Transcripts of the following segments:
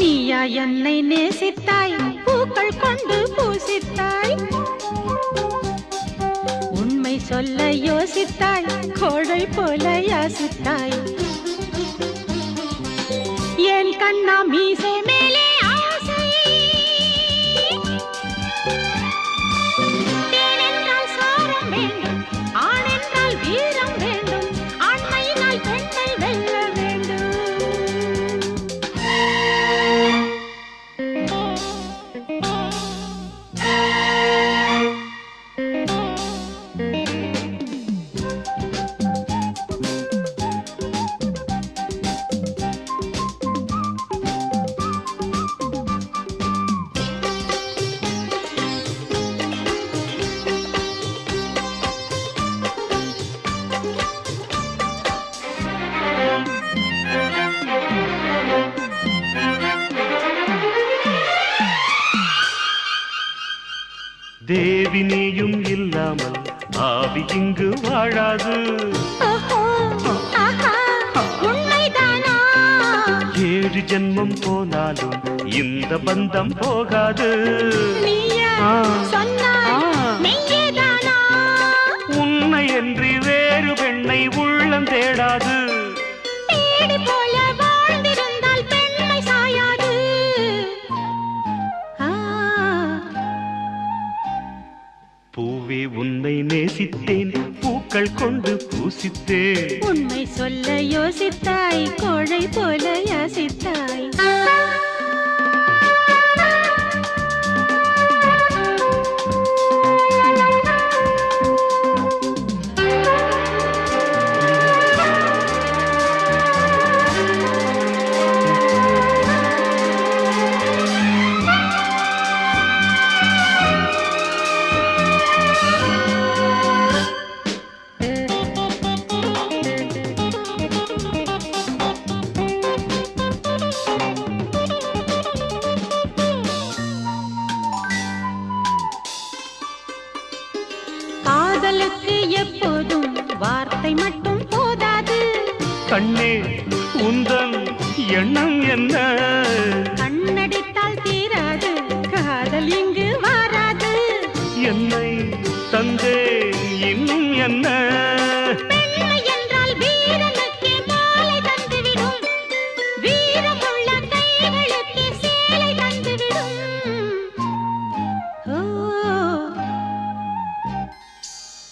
நீயா என்னை நேசித்தாய் பூக்கள் கொண்டு பூசித்தாய். உண்மை சொல்ல யோசித்தாய் கோழை போல யாசித்தாய். என் கண்ணா மீசை மேலே தேவி நீயும் இல்லாமல் ஆவி இங்கு வாழாது? ஏழு ஜென்மம் போனாலும் இந்த பந்தம் போகாது? உன்னை என்று வேறு பெண்ணை உள்ளம் தேடாது. பூவே உன்னை நேசித்தேன். பூக்கள் கொண்டு பூசித்தேன். உண்மை சொல்ல யோசித்தாய் கோழை போல யோசித்தாய். வார்த்தை மட்டும் போதாது. கண்ணே உந்தன் எண்ணம் என்ன? கண்ணடித்தால் தீராது காதல் இங்கு வாராது. என்னை தந்தேன் இன்னும் என்ன?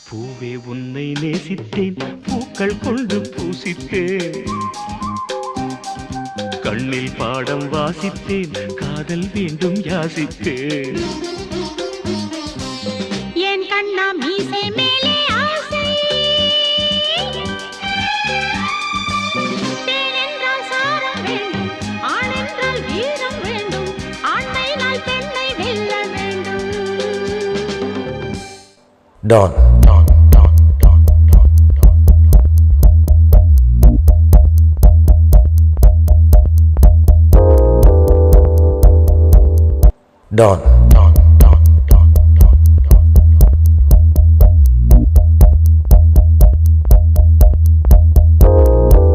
பூவே உன்னை நேசித்தேன் பூக்கள் கொண்டு பூசித்தேன் கண்ணில் பாடம் வாசித்தேன் காதல் வேண்டும் யாசித்தேன் என் கண்ணா மீசை மேலே ஆசை. đòn.